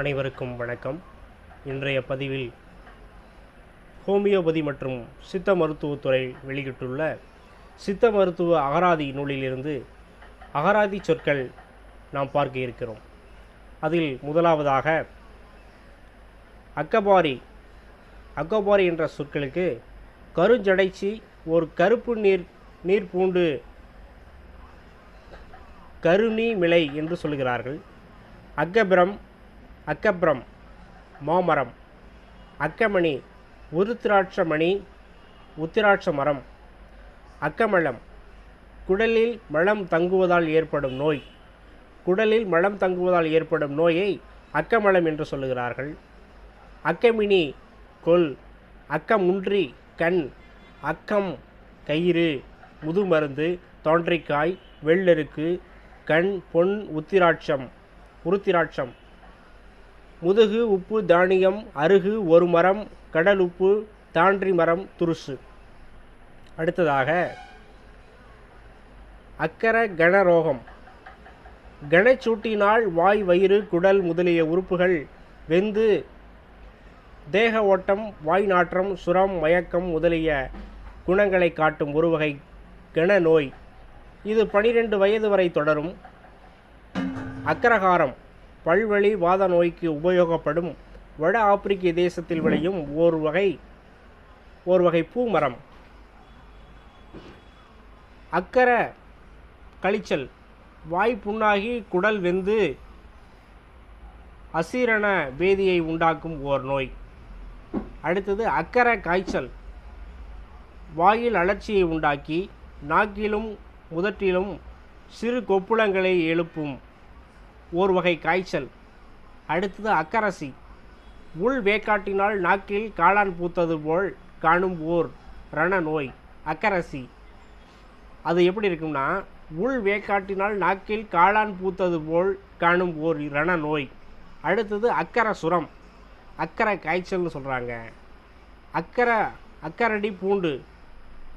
அனைவருக்கும் வணக்கம். இன்றைய பதிவில் ஹோமியோபதி மற்றும் சித்த மருத்துவத்துறை வெளியிட்டுள்ள சித்த மருத்துவ அகராதி நூலிலிருந்து அகராதி சொற்கள் நாம் பார்க்க இருக்கிறோம். அதில் முதலாவதாக அக்கபாரி. அக்கபாரி என்ற சொற்களுக்கு கருஞ்சடைச்சி ஒரு கருப்பு நீர் நீர் பூண்டு கருணி மிளை என்று சொல்கிறார்கள். அக்கபிரம் அக்கப்ரம் மாமரம் அக்கமணி உருத்திராட்சமணி உத்திராட்ச மரம் அக்கமலம். குடலில் மலம் தங்குவதால் ஏற்படும் நோய். குடலில் மலம் தங்குவதால் ஏற்படும் நோயை அக்கமலம் என்று சொல்லுகிறார்கள். அக்கமினி கொல். அக்கமுன்றி கண். அக்கம் கயிறு. முதுமருந்து தோன்றைக்காய் வெள்ளெருக்கு கண் பொன் உத்திராட்சம் உருத்திராட்சம். முதுகு உப்பு தானியம் அருகு ஒரு மரம் கடல் உப்பு தாண்டி மரம் துருசு. அடுத்ததாக அக்கர கணரோகம் கணச்சூட்டினால் வாய் வயிறு குடல் முதலிய உறுப்புகள் வெந்து தேக ஓட்டம் வாய் நாற்றம் சுரம் மயக்கம் முதலிய குணங்களை காட்டும் ஒரு வகை கண நோய் இது பனிரெண்டு வயது வரை தொடரும். அக்கரகாரம். பல்வழி வாத நோய்க்கு உபயோகப்படும் வட ஆப்பிரிக்க தேசத்தில் விளையும் ஒரு வகை ஒரு வகை பூமரம். அக்கர கழிச்சல் வாய் புண்ணாகி குடல் வெந்து அசீரண பேதியை உண்டாக்கும் ஓர் நோய். அடுத்தது அக்கர காய்ச்சல் வாயில் அலர்ச்சியை உண்டாக்கி நாக்கிலும் முதட்டிலும் சிறு கொப்புளங்களை எழுப்பும். ஓர் வகை காய்ச்சல். அடுத்தது அக்கரசி. உள் வேக்காட்டினால் நாக்கில் காளான் பூத்தது போல் காணும் ஓர் ரண நோய் அக்கரசி. அது எப்படி இருக்கும்னா உள் வேக்காட்டினால் நாக்கில் காளான் பூத்தது போல் காணும் ஓர் ரண நோய் அடுத்தது அக்கர சுரம். அக்கரை காய்ச்சல்னு சொல்கிறாங்க அக்கரை அக்கரடி பூண்டு.